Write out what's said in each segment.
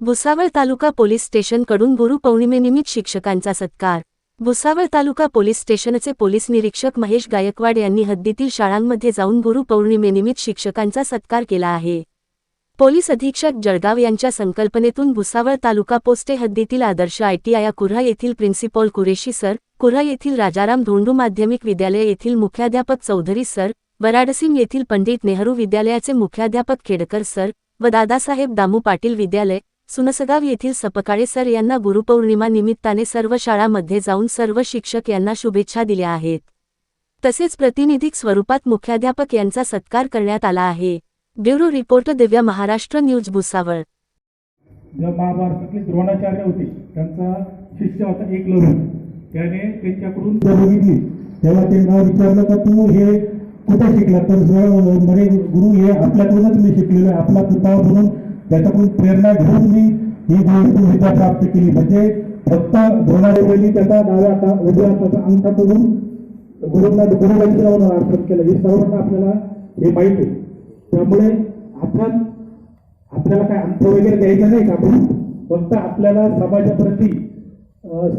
भुसावळ तालुका police स्टेशनकडून गुरुपौर्णिमेनिमित्त शिक्षकांचा सत्कार. भुसावळ तालुका पोलीस स्टेशनचे पोलीस निरीक्षक महेश गायकवाड यांनी हद्दीतील शाळांमध्ये जाऊन गुरुपौर्णिमेनिमित्त शिक्षकांचा सत्कार केला आहे. पोलीस अधीक्षक जळगाव यांच्या संकल्पनेतून भुसावळ तालुका पोस्टे हद्दीतील आदर्श आयटीआय कुर्हा येथील प्रिन्सिपॉल कुरेशी सर कुर्हा येथील राजाराम धोंडू माध्यमिक विद्यालय येथील मुख्याध्यापक चौधरी सर वराडसिंग येथील पंडित नेहरू विद्यालयाचे मुख्याध्यापक खेडकर सर व दादासाहेब दामू पाटील विद्यालय सुनसगाव येथील सपकाळे सर यांना गुरुपौर्णिमा निमित्ताने सर्व शाळांमध्ये जाऊन सर्व शिक्षक यांना शुभेच्छा दिल्या आहेत. तसेच प्रतिनिधिक स्वरूपात मुख्याध्यापक यांचा सत्कार करण्यात आला आहे. Bureau report Divya Maharashtra news Bhusawal. जेव्हा महाभारतातले द्रोणाचार्य होते त्यांचा शिष्य होता एक लढून त्याने त्यांच्याकडून जर बघितली तेव्हा त्यांना विचारलं का तू हे कुठे शिकला? तर म्हणे गुरु हे आपल्याकडूनच मी शिकलेलो आहे आपला पुतळा म्हणून त्याच्याकडून प्रेरणा घेऊन मी ही गोष्ट विद्या प्राप्त केली. म्हणजे फक्त द्रोणाचार्यांनी त्याचा डाव्या हाता उजव्या अंगठा करून गुरुंना गुरुदक्षिणावर अर्पण केलं. हे सर्वांना आपल्याला हे माहिती आहे. त्यामुळे आपण आपल्याला काय अंत वगैरे द्यायचं नाही का आपण? फक्त आपल्याला समाजाप्रती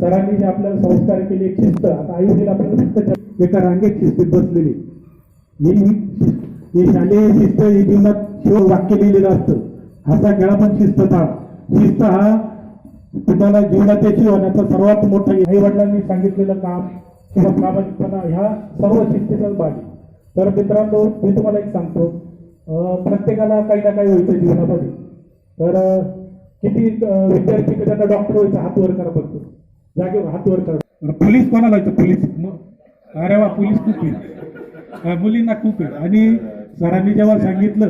सरांनी जे आपल्याला संस्कार केले एक शिस्त. आता आई वडील आपल्याला फक्त एका रांगेत शिस्तीत बसलेली. ही ही शालेय शिस्त ही जीवनात शिव वाक्य लिहिलेलं असतं. असा खेळा पण शिस्त शिस्त हा तुम्हाला जीवनात यशस्वी होण्याचं सर्वात मोठा आई वडिलांनी सांगितलेलं काम किंवा प्रामाणिकपणा ह्या सर्व शिस्तीचाच भाग तर मित्रांनो मी तुम्हाला एक सांगतो. प्रत्येकाला काही ना काही व्हायचं जीवनामध्ये. तर किती विद्यार्थी त्यांना डॉक्टर व्हायचं हात वर करा बघतो जागेवर हात वर करा. पोलीस कोणाला व्हायचं? पोलीस. अरे वा पोलीस खूप आहे. मुलींना खूप आहे. आणि सरांनी जेव्हा सांगितलं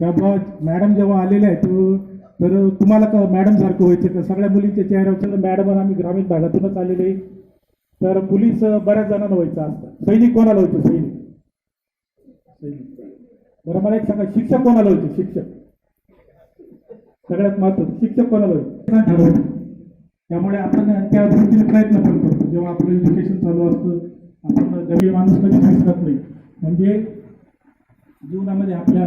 तेव्हा मॅडम जेव्हा आलेल्या आहेत तो- तर तुम्हाला का मॅडम सारखं व्हायचं का? सगळ्या मुलींच्या चेहऱ्यावर मॅडम आम्ही ग्रामीण भागातूनच आलेले आहे. तर पोलीस बऱ्याच जणांना व्हायचं असतं. सैनिक कोणाला व्हायचं? सैनिक. सैनिक बरं मला एक सांगा शिक्षक कोणाला होते शिक्षक. सगळ्यात महत्वाचं शिक्षक कोणाला होते ठरवलं त्यामुळे आपण त्या दृष्टीने प्रयत्न पण करतो. जेव्हा आपलं एज्युकेशन चालू असतं आपण गरीब माणूस कधी विसरत नाही. म्हणजे जीवनामध्ये आपल्या